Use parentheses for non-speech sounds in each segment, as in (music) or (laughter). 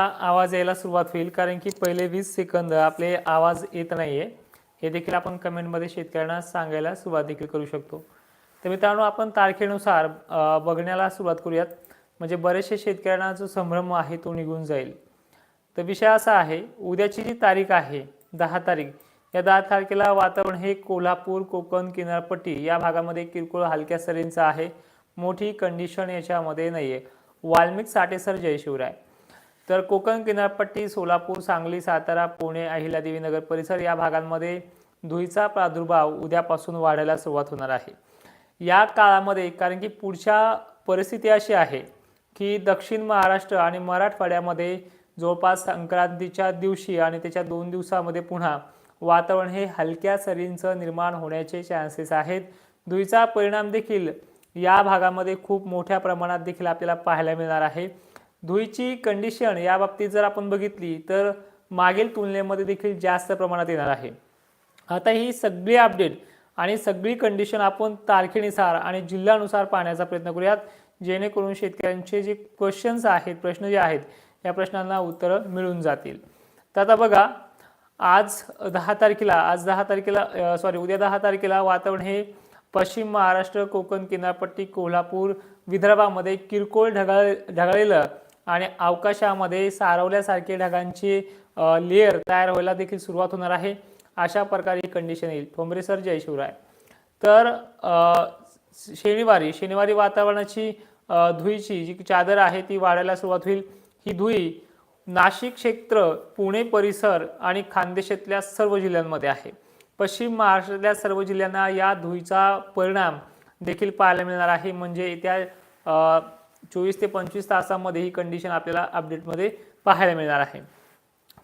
आवाज यायला सुरुवात होईल कारण की पहिले वीस सेकंद आपले आवाज येत नाहीये. हे देखील आपण कमेंटमध्ये शेतकऱ्यांना सांगायला सुरुवात देखील करू शकतो. तर मित्रांनो आपण तारखेनुसार बघण्याला सुरुवात करूयात. म्हणजे बरेचसे शेतकऱ्यांना जो संभ्रम आहे तो निघून जाईल. तर विषय असा आहे उद्याची जी तारीख आहे दहा तारीख या दहा तारखेला वातावरण हे कोल्हापूर कोकण किनारपट्टी या भागामध्ये किरकोळ हलक्या सरींचं आहे. मोठी कंडिशन याच्यामध्ये नाही आहे वाल्मिक साठेसर जय शिवराय तर कोकण किनारपट्टी सोलापूर सांगली सातारा पुणे अहिल्यादेवी नगर परिसर या भागांमध्ये धुळीचा प्रादुर्भाव उद्यापासून वाढायला सुरुवात होणार आहे. या काळामध्ये कारण की पुढच्या परिस्थिती अशी आहे की दक्षिण महाराष्ट्र आणि मराठवाड्यामध्ये जवळपास संक्रांतीच्या दिवशी आणि त्याच्या दोन दिवसामध्ये पुन्हा वातावरण हे हलक्या सरींचं निर्माण होण्याचे चान्सेस आहेत. धुळीचा परिणाम देखील या भागामध्ये खूप मोठ्या प्रमाणात देखील आपल्याला पाहायला मिळणार आहे. धुळीची कंडिशन या बाबतीत जर आपण बघितली तर मागील तुलनेमध्ये देखील जास्त प्रमाणात येणार आहे. आता ही सगळी अपडेट आणि सगळी कंडिशन आपण तारखेनुसार आणि जिल्ह्यानुसार पाहण्याचा प्रयत्न करूयात जेणेकरून शेतकऱ्यांचे जे क्वेश्चन्स आहेत प्रश्न जे आहेत या प्रश्नांना उत्तरं मिळून जातील. तर आता बघा आज दहा तारखेला आज दहा तारखेला सॉरी उद्या दहा तारखेला वातावरण हे पश्चिम महाराष्ट्र कोकण किनारपट्टी कोल्हापूर विदर्भामध्ये किरकोळ ढगाळ ढगाळलेलं आणि अवकाशामध्ये सारवल्यासारखे ढगांची लेअर तयार व्हायला देखील सुरुवात होणार आहे. अशा प्रकारे कंडिशन येईल. ठोंबरे सर जय शिवराय. तर शनिवारी शनिवारी वातावरणाची धुईची जी चादर आहे ती वाढायला सुरुवात होईल. ही धुई नाशिक क्षेत्र पुणे परिसर आणि खानदेशातल्या सर्व जिल्ह्यांमध्ये आहे. पश्चिम महाराष्ट्रातल्या सर्व जिल्ह्यांना या धुईचा परिणाम देखील पाहायला मिळणार आहे. म्हणजे येत्या चोवीस ते पंचवीस तासामध्ये ही कंडिशन आपल्याला अपडेटमध्ये पाहायला मिळणार आहे.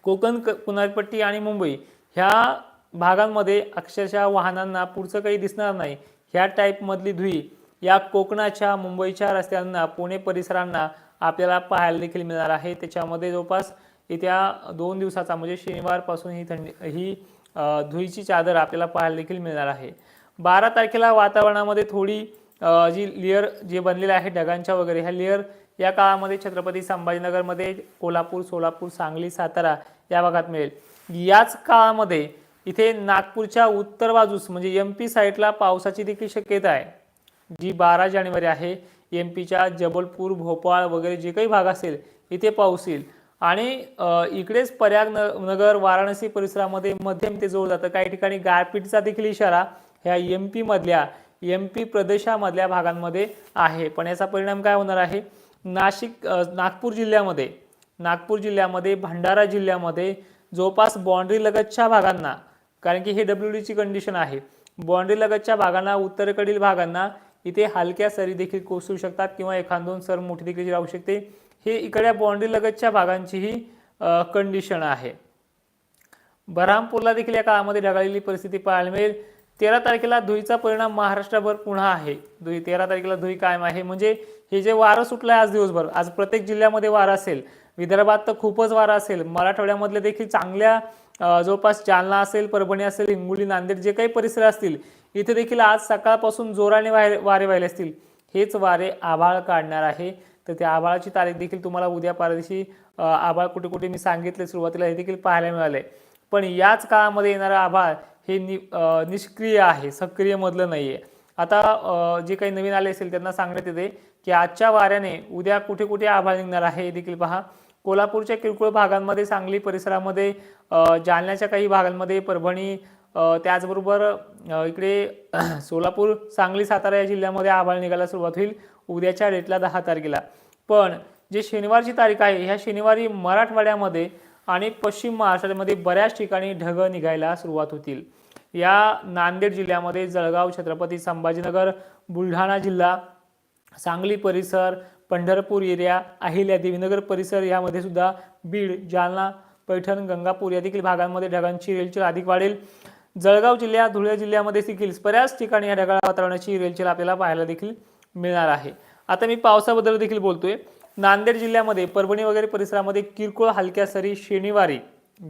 कोकण क- किनारपट्टी आणि मुंबई ह्या भागांमध्ये अक्षरशः वाहनांना पुढचं काही दिसणार नाही. ह्या टाईपमधली धुई या कोकणाच्या मुंबईच्या रस्त्यांना पुणे परिसरांना आपल्याला पाहायला देखील मिळणार आहे. त्याच्यामध्ये जवळपास येत्या दोन दिवसाचा म्हणजे शनिवारपासून ही थंडी ही धुईची चादर आपल्याला पाहायला देखील मिळणार आहे. बारा तारखेला वातावरणामध्ये थोडी जी लेअर जे बनलेलं आहे ढगांच्या वगैरे ह्या लेअर या काळामध्ये छत्रपती संभाजीनगरमध्ये कोल्हापूर सोलापूर सांगली सातारा या भागात मिळेल. याच काळामध्ये इथे नागपूरच्या उत्तर बाजूस म्हणजे एम पी साईडला पावसाची देखील शक्यता आहे. जी बारा जानेवारी आहे एम पीच्या जबलपूर भोपाळ वगैरे जे काही भाग असेल इथे पाऊस येईल. आणि इकडेच पर्याग न नगर वाराणसी परिसरामध्ये मध्यम ते जोड जातं काही ठिकाणी गारपीटचा देखील इशारा ह्या एम पीमधल्या एम पी प्रदेशामधल्या भागांमध्ये आहे. पण याचा परिणाम काय होणार आहे? नाशिक नागपूर जिल्ह्यामध्ये नागपूर जिल्ह्यामध्ये भंडारा जिल्ह्यामध्ये जवळपास बाँड्री लगतच्या भागांना कारण की हे डब्ल्यू डीची कंडिशन आहे. बाँड्री लगतच्या भागांना उत्तरेकडील भागांना इथे हलक्या सरी देखील कोसळू शकतात किंवा एखाद दोन सर मोठी देखील राहू शकते. हे इकड्या बाँड्री लगतच्या कंडिशन आहे. बरहामपूरला देखील या काळामध्ये ढगाळलेली परिस्थिती पाहायला मिळेल. तेरा तारखेला धुईचा परिणाम महाराष्ट्राभर पुन्हा आहे. धुई तेरा तारखेला धुई कायम आहे. म्हणजे हे जे वारं सुटलं आहे आज दिवसभर आज प्रत्येक जिल्ह्यामध्ये वारं असेल. विदर्भात तर खूपच वारं असेल. मराठवाड्यामधले देखील चांगल्या जवळपास जालना असेल परभणी असेल हिंगोली नांदेड जे काही परिसर असतील इथे देखील आज सकाळपासून जोराने वारे वारे वाहिले असतील. हेच वारे आभाळ काढणार आहे. तर त्या आभाळाची तारीख देखील तुम्हाला उद्या परदेशी आभाळ कुठे कुठे मी सांगितले सुरुवातीला हे देखील पाहायला मिळाले पण याच काळामध्ये येणारं आभाळ हे नि निष्क्रिय आहे सक्रियमधलं नाही आहे आता जे काही नवीन आले असेल त्यांना सांगण्यात येते की आजच्या वाऱ्याने उद्या कुठे कुठे आभाळ निघणार आहे हे देखील पहा. कोल्हापूरच्या किरकोळ भागांमध्ये सांगली परिसरामध्ये जालन्याच्या काही भागांमध्ये परभणी त्याचबरोबर इकडे (clears throat) सोलापूर सांगली सातारा या जिल्ह्यामध्ये आभाळ निघायला सुरुवात होईल उद्याच्या डेटला दहा तारखेला. पण जे शनिवारची तारीख आहे ह्या शनिवारी मराठवाड्यामध्ये आणि पश्चिम महाराष्ट्रामध्ये बऱ्याच ठिकाणी ढग निघायला सुरुवात होतील. या नांदेड जिल्ह्यामध्ये जळगाव छत्रपती संभाजीनगर बुलढाणा जिल्हा सांगली परिसर पंढरपूर एरिया अहिल्या देवीनगर परिसर यामध्ये सुद्धा बीड जालना पैठण गंगापूर या देखील भागांमध्ये ढगांची रेलचेल अधिक वाढेल. जळगाव जिल्ह्यात धुळे जिल्ह्यामध्ये देखील बऱ्याच ठिकाणी या ढगाळ वातावरणाची रेलचेल आपल्याला पाहायला देखील मिळणार आहे. आता मी पावसाबद्दल देखील बोलतोय. नांदेड जिल्ह्यामध्ये परभणी वगैरे परिसरामध्ये किरकोळ हलक्या सरी शनिवारी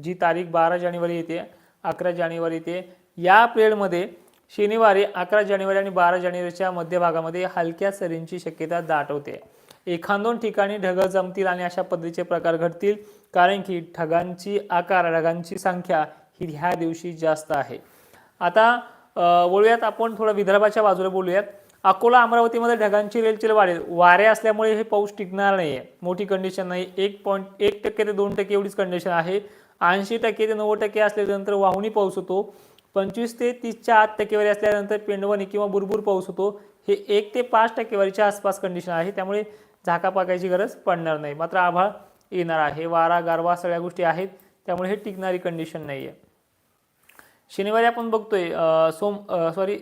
जी तारीख बारा जानेवारी येते अकरा जानेवारी येते या पिरियडमध्ये शनिवारी अकरा जानेवारी आणि बारा जानेवारीच्या मध्यभागामध्ये हलक्या सरींची शक्यता दाटवते. एखाद दोन ठिकाणी ढग जमतील आणि अशा पद्धतीचे प्रकार घडतील कारण की ढगांची आकार ढगांची संख्या ही ह्या दिवशी जास्त आहे. आता बोलूयात आपण थोडं विदर्भाच्या बाजूला बोलूयात. अकोला अमरावतीमध्ये ढगांची रेलचेल वाढेल. वारे असल्यामुळे हे पाऊस टिकणार नाही आहे मोठी कंडिशन नाही. एक पॉईंट एक टक्के ते दोन टक्के एवढीच कंडिशन आहे. ऐंशी टक्के ते नव्वद टक्के असल्यानंतर वाहुनी पाऊस होतो. पंचवीस ते तीसच्या आत टक्केवारी असल्यानंतर पेंडवणी किंवा बुरबुर पाऊस होतो हे एक ते पाच टक्केवारीच्या आसपास कंडिशन आहे. त्यामुळे झाका पाकायची गरज पडणार नाही. मात्र आभाळ येणार आहे. वारा गारवा सगळ्या गोष्टी आहेत. त्यामुळे हे टिकणारी कंडिशन नाही आहे शनिवारी आपण बघतोय सोम सॉरी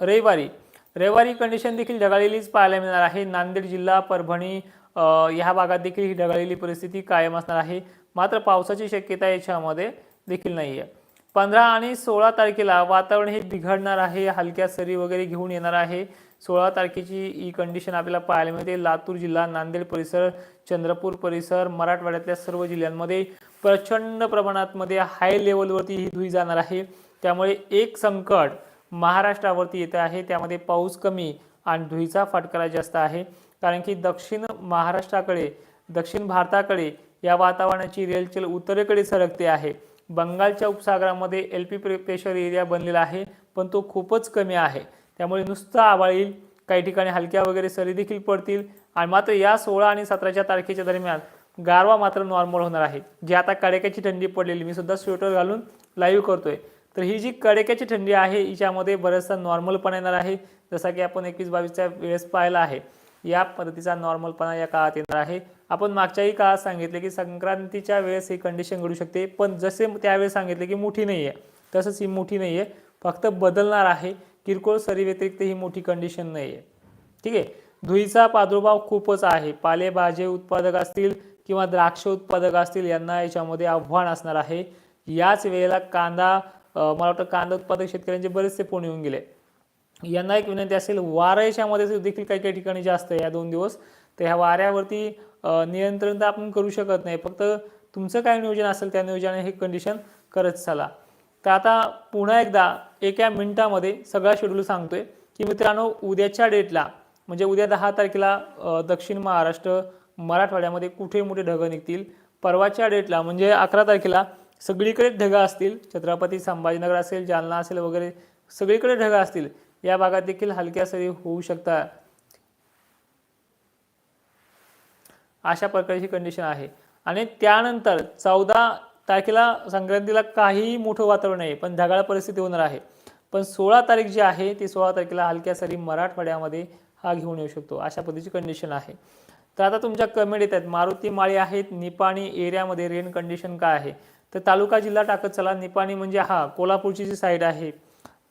रविवारी. रविवारी कंडिशन देखील ढगाळलेलीच पाहायला मिळणार आहे. नांदेड जिल्हा परभणी ह्या भागात देखील ही ढगाळलेली परिस्थिती कायम असणार आहे. मात्र पावसाची शक्यता याच्यामध्ये देखील नाही आहे पंधरा आणि सोळा तारखेला वातावरण हे बिघडणार आहे. हलक्या सरी वगैरे घेऊन येणार आहे. सोळा तारखेची ही कंडिशन आपल्याला पाहायला मिळते. लातूर जिल्हा नांदेड परिसर चंद्रपूर परिसर मराठवाड्यातल्या सर्व जिल्ह्यांमध्ये प्रचंड प्रमाणात मध्ये हाय लेवलवरती ही धुई जाणार आहे. त्यामुळे एक संकट महाराष्ट्रावरती येत आहे. त्यामध्ये पाऊस कमी आणि धुईचा फटकारा जास्त आहे. कारण की दक्षिण महाराष्ट्राकडे दक्षिण भारताकडे या वातावरणाची रेलचेल उत्तरेकडे सरकते आहे. बंगालच्या उपसागरामध्ये एल पी प्रेशर एरिया बनलेला आहे पण तो खूपच कमी आहे. त्यामुळे नुसतं आभाळ येईल काही ठिकाणी हलक्या वगैरे सरी देखील पडतील आणि मात्र या सोळा आणि सतराच्या तारखेच्या दरम्यान गारवा मात्र नॉर्मल होणार आहे. जी आता कडेक्याची थंडी पडलेली मी सुद्धा स्वेटर घालून लाईव्ह करतोय. तर ही जी कडेक्याची थंडी आहे हिच्यामध्ये बऱ्याचसा नॉर्मलपणा येणार आहे जसा की आपण एकवीस बावीसच्या वेळेस पाहिला आहे. या पद्धतीचा नॉर्मलपणा या काळात येणार आहे. आपण मागच्याही काळात सांगितले की संक्रांतीच्या वेळेस ही कंडिशन घडू शकते पण जसे त्यावेळेस सांगितले की मोठी नाही आहे तसंच ही मोठी नाही आहे फक्त बदलणार आहे किरकोळ सरी व्यतिरिक्त ही मोठी कंडिशन नाही आहे ठीक आहे? धुईचा प्रादुर्भाव खूपच आहे. पालेभाजे उत्पादक असतील किंवा द्राक्ष उत्पादक असतील यांना याच्यामध्ये आव्हान असणार आहे. याच वेळेला कांदा मला वाटतं कांदा उत्पादक शेतकऱ्यांचे बरेचसे फोन येऊन गेले. यांना एक विनंती असेल वारा याच्यामध्ये देखील काही काही ठिकाणी जास्त आहे या दोन दिवस. तर ह्या वाऱ्यावरती नियंत्रण तर आपण करू शकत नाही. फक्त तुमचं काय नियोजन असेल त्या नियोजनाने हे कंडिशन करत चला. तर आता पुन्हा एकदा एका मिनिटामध्ये सगळा शेड्यूल सांगतोय की मित्रांनो उद्याच्या डेटला म्हणजे उद्या दहा तारखेला दक्षिण महाराष्ट्र मराठवाड्यामध्ये कुठे मोठे ढगं निघतील? परवाच्या डेटला म्हणजे अकरा तारखेला सगळीकडे ढगं असतील. छत्रपती संभाजीनगर असेल जालना असेल वगैरे सगळीकडे ढगं असतील. या भागात देखील हलक्या सरी होऊ शकतात. अशा प्रकारची कंडिशन आहे. आणि त्यानंतर चौदा तारखेला संक्रांतीला काहीही मोठं वातावरण नाही पण ढगाळ परिस्थिती होणार आहे. पण सोळा तारीख जी आहे ती सोळा तारखेला हलक्या सरी मराठवाड्यामध्ये हा घेऊन येऊ शकतो अशा पद्धतीची कंडिशन आहे. तर आता तुमच्या कमेंट येत आहेत मारुती माळी आहेत निपाणी एरियामध्ये रेन कंडिशन काय आहे? तर तालुका जिल्हा टाकत चला निपाणी म्हणजे हा कोल्हापूरची जी साईड आहे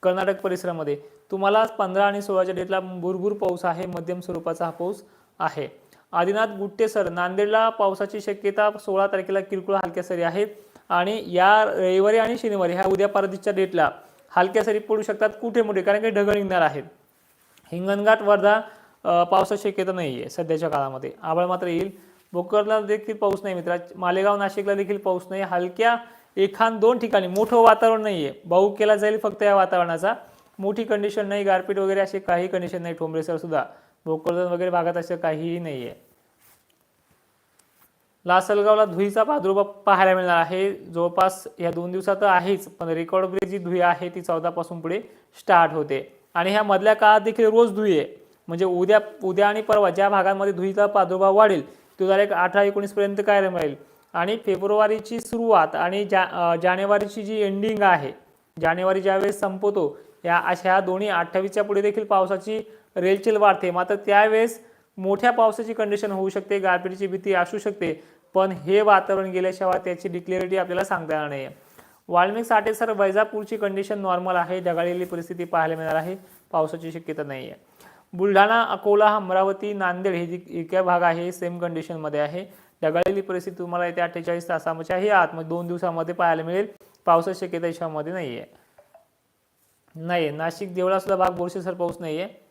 कर्नाटक परिसरामध्ये. तुम्हाला पंधरा आणि सोळाच्या डेटला भुरभूर पाऊस आहे मध्यम स्वरूपाचा हा पाऊस आहे. आदिनाथ गुट्टे सर नांदेडला पावसाची शक्यता सोळा तारखेला किरकोळ हलक्या सरी आहेत. आणि या रविवारी आणि शनिवारी ह्या उद्या परदेशच्या डेटला हलक्या सरी पडू शकतात कुठे मोठे कारण की ढगळ निघणार आहेत. हिंगणघाट वर्धा पावसाची शक्यता नाही आहे सध्याच्या काळामध्ये. आभाळ मात्र येईल. भोकरला देखील पाऊस नाही मित्रा. मालेगाव नाशिकला देखील पाऊस नाही. हलक्या एखाद दोन ठिकाणी मोठं वातावरण नाही आहे भाऊ केला जाईल फक्त या वातावरणाचा. मोठी कंडिशन नाही. गारपीट वगैरे असे काही कंडिशन नाही. ठोंबरेसर सुद्धा भोकरदन वगैरे भागात असं काहीही नाही आहे लासलगावला धुईचा प्रादुर्भाव पाहायला मिळणार आहे. जवळपास या दोन दिवसात आहेच पण रेकॉर्ड ब्रेक जी धुई आहे ती चौदापासून पुढे स्टार्ट होते. आणि ह्या मधल्या काळात देखील रोज धुई आहे. म्हणजे उद्या उद्या आणि परवा ज्या भागांमध्ये धुईचा प्रादुर्भाव वाढेल तो जरा एक अठरा एकोणीसपर्यंत कायम काय राहील. आणि फेब्रुवारीची सुरुवात आणि जा जानेवारीची जी एंडिंग आहे जानेवारी ज्यावेळेस संपवतो या अशा ह्या दोन्ही अठ्ठावीसच्या पुढे देखील पावसाची रेलचेल वाढते. मात्र त्यावेळेस मोठ्या पावसाची कंडिशन होऊ शकते गारपीटीची भीती असू शकते. पण हे वातावरण गेल्याशिवाय त्याची डिक्लेरिटी आपल्याला सांगता येणार नाही वाल्मिक साठे सर वैजापूरची कंडिशन नॉर्मल आहे. ढगाळलेली परिस्थिती पाहायला मिळणार आहे. पावसाची शक्यता नाही आहे बुलढाणा अकोला अमरावती नांदेड हे जी इतक्या भाग आहे सेम कंडिशनमध्ये आहे. ढगाळलेली परिस्थिती तुम्हाला येत्या अठ्ठेचाळीस तासाच्याही आत म्हणजे दोन दिवसामध्ये पाहायला मिळेल. पावसाची शक्यता याच्यामध्ये नाही आहे नाही नाशिक देवळासुद्धा भाग बोरशेसर पाऊस नाही आहे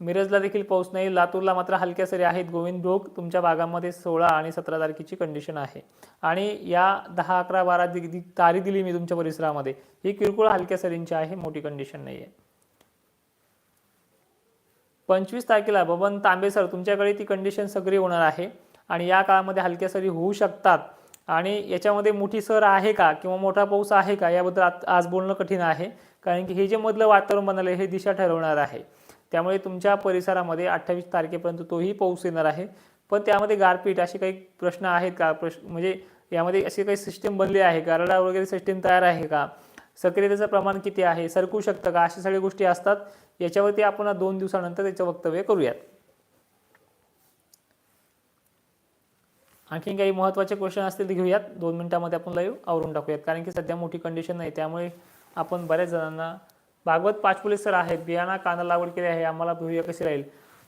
मिरजला देखील पाऊस नाही. लातूरला मात्र हलक्या सरी आहेत. गोविंद भोग तुमच्या भागामध्ये सोळा आणि सतरा तारखेची कंडिशन आहे. आणि या दहा अकरा बारा दि तारी दिली मी तुमच्या परिसरामध्ये. ही किरकोळ हलक्या सरींची आहे. मोठी कंडिशन नाही आहे पंचवीस तारखेला बबन तांबे सर तुमच्याकडे ती कंडिशन सक्रिय होणार आहे. आणि या काळामध्ये हलक्या सरी होऊ शकतात. आणि याच्यामध्ये मोठी सर आहे का किंवा मोठा पाऊस आहे का याबद्दल आत- आज बोलणं कठीण आहे. कारण की हे जे मधलं वातावरण बनलं हे दिशा ठरवणार आहे. त्यामुळे तुमच्या परिसरामध्ये अठ्ठावीस तारखेपर्यंत तोही पाऊस येणार आहे. पण त्यामध्ये गारपीट असे काही प्रश्न आहेत का? प्रश्न म्हणजे यामध्ये अशी काही सिस्टीम बनली आहे का? रडार वगैरे सिस्टीम तयार आहे का? सक्रियतेचं प्रमाण किती आहे? सरकू शकतं का? अशा सगळ्या गोष्टी असतात. याच्यावरती आपण दोन दिवसानंतर त्याचं वक्तव्य करूयात. आणखीन काही महत्त्वाचे क्वेश्चन असतील ते घेऊयात. दोन मिनिटामध्ये आपण लाईव्ह आवरून टाकूयात. कारण की सध्या मोठी कंडिशन नाही त्यामुळे आपण बऱ्याच जणांना भागवत पाचपुली सर आहेत बियाणा कांदा लागवड केली आहे आम्हाला धुई कशी राहील?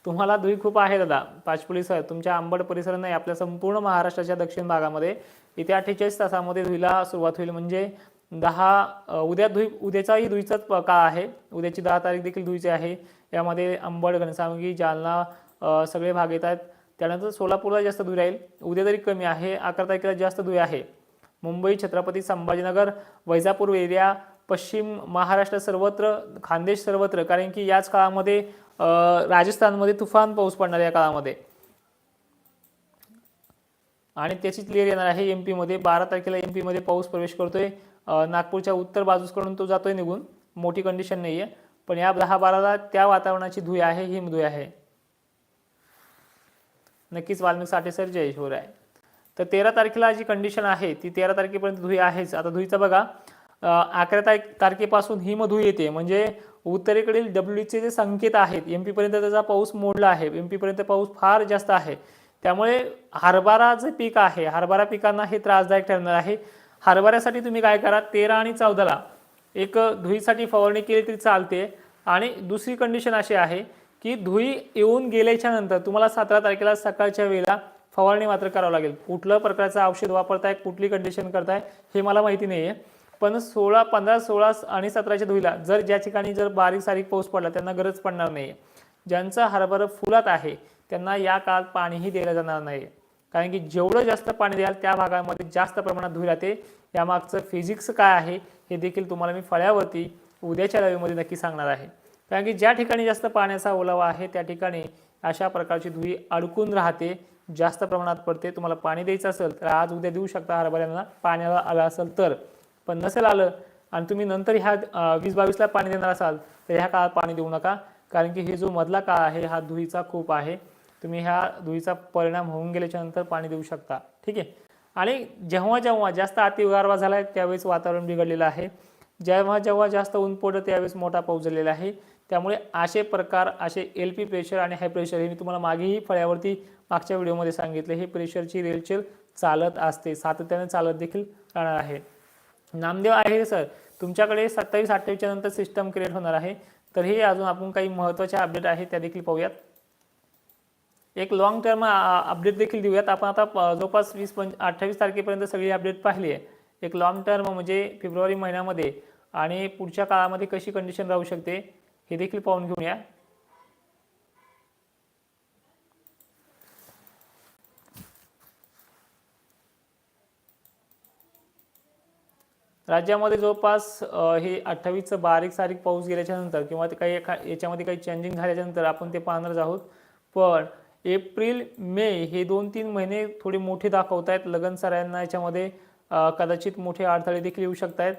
तुम्हाला धुई खूप आहे दादा पाचपुली सर तुमच्या आंबड परिसर नाही आपल्या संपूर्ण महाराष्ट्राच्या दक्षिण भागामध्ये. इथे अठ्ठेचाळीस तासामध्ये धुईला सुरुवात होईल. म्हणजे दहा उद्या धुई उद्याचाही धुईचाच प- काळ आहे. उद्याची दहा तारीख देखील धुईची आहे. यामध्ये अंबड घनसावंगी जालना सगळे भाग येत आहेत त्यानंतर सोलापूरला जास्त धुळे राहील. उद्या तरी कमी आहे. अकरा तारखेला जास्त धुळे आहे. मुंबई छत्रपती संभाजीनगर वैजापूर एरिया पश्चिम महाराष्ट्र सर्वत्र खानदेश सर्वत्र. कारण की याच काळामध्ये राजस्थानमध्ये तुफान पाऊस पडणार या काळामध्ये. आणि त्याची क्लिअर येणार आहे एम पीमध्ये बारा तारखेला एम पीमध्ये पाऊस प्रवेश करतोय. नागपूरच्या उत्तर बाजूकडून तो जातोय निघून. मोठी कंडिशन नाही आहे पण या दहा बाराला त्या वातावरणाची धुई आहे हिमधुई आहे. नक्कीच वाल्मिक साठे सर जयश्वर आहे. तर तेरा तारखेला जी कंडिशन आहे ती तेरा तारखेपर्यंत धुई आहेच. आता धुईचा बघा अकरा तारीख तारखेपासून हिमधुई येते. म्हणजे उत्तरेकडील डब्ल्यूचे जे संकेत आहेत एम पीपर्यंत त्याचा पाऊस मोडला आहे. एम पीपर्यंत पाऊस फार जास्त आहे. त्यामुळे हरभरा जे पीक आहे हरभरा पिकांना हे त्रासदायक ठरणार आहे. हरभऱ्यासाठी तुम्ही काय करा तेरा आणि चौदाला एक धुईसाठी फवारणी केली तरी चालते. आणि दुसरी कंडिशन अशी आहे की धुई येऊन गेल्याच्यानंतर तुम्हाला सतरा तारखेला सकाळच्या वेळेला फवारणी मात्र करावं लागेल. कुठलं प्रकारचं औषध वापरताय कुठली कंडिशन करताय हे मला माहिती नाही आहे पण सोळा पंधरा सोळा आणि सतराच्या धुईला जर ज्या ठिकाणी जर बारीक सारीक पाऊस पडला त्यांना गरज पडणार नाही ज्यांचं हरभरा फुलात आहे त्यांना या काळात पाणीही दिलं जाणार नाही कारण की जेवढं जास्त पाणी द्याल त्या भागामध्ये जास्त प्रमाणात धुई राहते. यामागचं फिजिक्स काय आहे हे देखील तुम्हाला मी फळ्यावरती उद्याच्या रवीमध्ये नक्की सांगणार आहे. कारण की ज्या ठिकाणी जास्त पाण्याचा ओलावा आहे त्या ठिकाणी अशा प्रकारची धुई अडकून राहते जास्त प्रमाणात पडते. तुम्हाला पाणी द्यायचं असेल तर आज उद्या देऊ शकता हरभऱ्यांना पाण्याला आलं असेल तर. पण नसेल आलं आणि तुम्ही नंतर ह्या वीस बावीसला पाणी देणार असाल तर ह्या काळात पाणी देऊ नका. कारण की हे जो मधला काळ आहे हा धुईचा खूप आहे. तुम्ही ह्या धुईचा परिणाम होऊन गेल्याच्यानंतर पाणी देऊ शकता. ठीक आहे? आणि जेव्हा जेव्हा जास्त अतिगारवा झाला आहे त्यावेळेस वातावरण बिघडलेलं आहे. जेव्हा जेव्हा जास्त ऊन पडतं त्यावेळेस मोठा पाऊस झालेला आहे. त्यामुळे असे प्रकार असे एल पी प्रेशर आणि हाय प्रेशर हे मी तुम्हाला मागेही फळ्यावरती मागच्या व्हिडिओमध्ये सांगितले. हे प्रेशरची रेलचेल चालत असते. सातत्याने चालत देखील राहणार आहे. नामदेव आहे सर तुमच्याकडे सत्तावीस अठ्ठावीसच्या नंतर सिस्टम क्रिएट होणार आहे. तर हे अजून आपण काही महत्त्वाच्या अपडेट आहेत त्या देखील पाहूयात. एक लॉंग टर्म अपडेट देखील देऊयात. आपण आता प- जवळपास वीस पंच अठ्ठावीस तारखेपर्यंत सगळी अपडेट पाहिली आहे. एक लॉंग टर्म म्हणजे फेब्रुवारी महिन्यामध्ये आणि पुढच्या काळामध्ये कशी कंडिशन राहू शकते? हे देखील पाहून घेऊया. राज्यामध्ये जवळपास हे अठ्ठावीसचं बारीक सारीक पाऊस गेल्याच्यानंतर किंवा ते काही एखा याच्यामध्ये काही चेंजिंग झाल्याच्यानंतर आपण ते पाहणारच आहोत. पण एप्रिल मे हे दोन तीन महिने थोडे मोठे दाखवत आहेत लगन सरांना याच्यामध्ये कदाचित मोठे अडथळे देखील येऊ शकत आहेत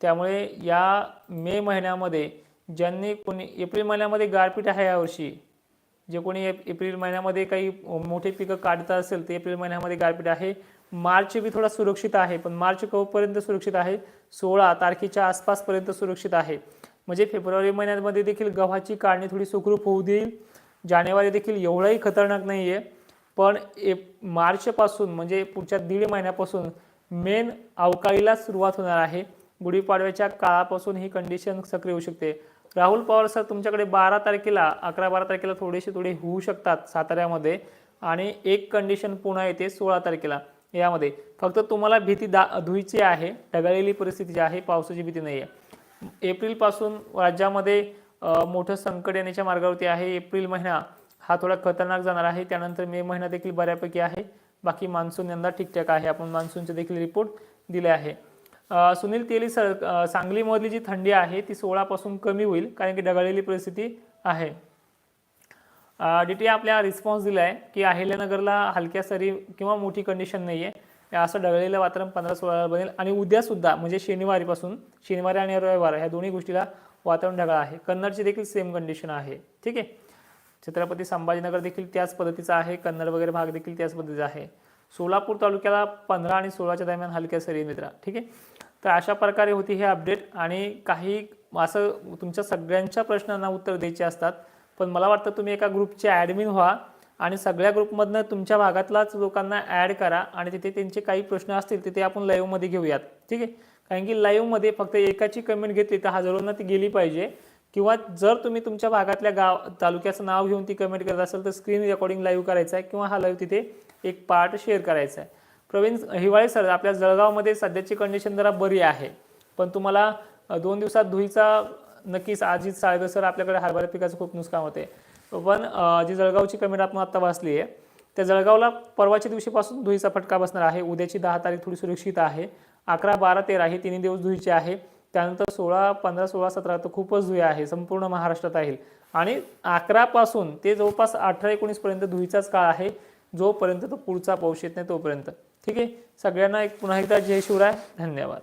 त्यामुळे या मे महिन्यामध्ये ज्यांनी कोणी एप्रिल महिन्यामध्ये गारपीट आहे यावर्षी जे कोणी एप- एप्रिल महिन्यामध्ये काही मोठे पिकं काढत असेल ते एप्रिल महिन्यामध्ये गारपीट आहे. मार्च बी थोडा सुरक्षित आहे पण मार्च कवपर्यंत सुरक्षित आहे. सोळा तारखेच्या आसपासपर्यंत सुरक्षित आहे. म्हणजे फेब्रुवारी महिन्यामध्ये देखील गव्हाची काढणी थोडी सुखरूप होऊ देईल. जानेवारी देखील एवढंही खतरनाक नाही आहे पण एप मार्चपासून म्हणजे पुढच्या दीड महिन्यापासून मेन अवकाळीला सुरुवात होणार आहे. गुढीपाडव्याच्या काळापासून ही कंडिशन सक्रिय होऊ शकते. राहुल पवार सर तुमच्याकडे बारा तारखेला अकरा बारा तारखेला थोडेसे थोडे होऊ शकतात साताऱ्यामध्ये आणि एक कंडिशन पुन्हा येते सोळा तारखेला यामध्ये. फक्त तुम्हाला भीती दा धुईची आहे ढगाळलेली परिस्थिती जी आहे पावसाची भीती नाही आहे एप्रिलपासून राज्यामध्ये मोठं संकट येण्याच्या मार्गावरती आहे. एप्रिल महिना हा थोडा खतरनाक जाणार आहे. त्यानंतर मे महिना देखील बऱ्यापैकी आहे. बाकी मान्सून यंदा ठीकठाक आहे. आपण मान्सूनचे देखील रिपोर्ट दिले आहे. सुनील तेली सर सांगलीमधली जी थंडी आहे ती सोळापासून कमी होईल कारण की ढगाळलेली परिस्थिती आहे. डी टी आपल्या रिस्पॉन्स दिला आहे की अहिल्यानगरला हलक्या सरी किंवा मोठी कंडिशन नाही आहे असं ढगळलेलं वातावरण पंधरा सोळाला बनेल. आणि उद्यासुद्धा म्हणजे शनिवारीपासून शनिवारी आणि रविवार ह्या दोन्ही गोष्टीला वातावरण ढगाळ आहे. कन्नडची देखील सेम कंडिशन आहे. ठीक आहे? छत्रपती संभाजीनगर देखील त्याच पद्धतीचा आहे. कन्नड वगैरे भाग देखील त्याच पद्धतीचा आहे. सोलापूर तालुक्याला पंधरा आणि सोळाच्या दरम्यान हलक्या सरी मित्रा. ठीक आहे? तर अशा प्रकारे होती हे अपडेट आणि काही असं तुमच्या सगळ्यांच्या प्रश्नांना उत्तर द्यायचे असतात. पण मला वाटतं तुम्ही एका ग्रुपचे ॲडमिन व्हा आणि सगळ्या ग्रुपमधनं तुमच्या भागातलाच लोकांना ॲड करा आणि तिथे त्यांचे काही प्रश्न असतील तिथे आपण लाईव्हमध्ये घेऊयात. ठीक आहे? कारण की लाईव्हमध्ये फक्त एकाची कमेंट घेतली तर हजारोंना ती गेली पाहिजे. किंवा जर तुम्ही तुमच्या भागातल्या गाव तालुक्याचं नाव घेऊन ती कमेंट करत असाल तर स्क्रीन रेकॉर्डिंग लाईव्ह करायचं आहे किंवा हा लाईव्ह तिथे एक पार्ट शेअर करायचा आहे प्रवीण हिवाळे सर आपल्या जळगावमध्ये सध्याची कंडिशन जरा बरी आहे. पण तुम्हाला दोन दिवसात धुईचा नक्कीच अजित साळगर सर आपल्याकडे हरभरा पिकाचं खूप नुकसान होते. पण जी जळगावची कमेंट आपण आत्ता वाचली आहे त्या जळगावला परवाच्या दिवशीपासून धुईचा फटका बसणार आहे. उद्याची दहा तारीख थोडी सुरक्षित आहे. अकरा बारा तेरा हे तिन्ही दिवस धुईचे आहे. त्यानंतर सोळा पंधरा सोळा सतरा तर खूपच धुई आहे संपूर्ण महाराष्ट्रात आहे. आणि अकरापासून ते जवळपास अठरा एकोणीसपर्यंत धुईचाच काळ आहे. जोपर्यंत तो पुढचा पाऊस येत नाही तोपर्यंत. ठीक आहे? सगळ्यांना एक पुन्हा एकदा जय शिवराय. धन्यवाद.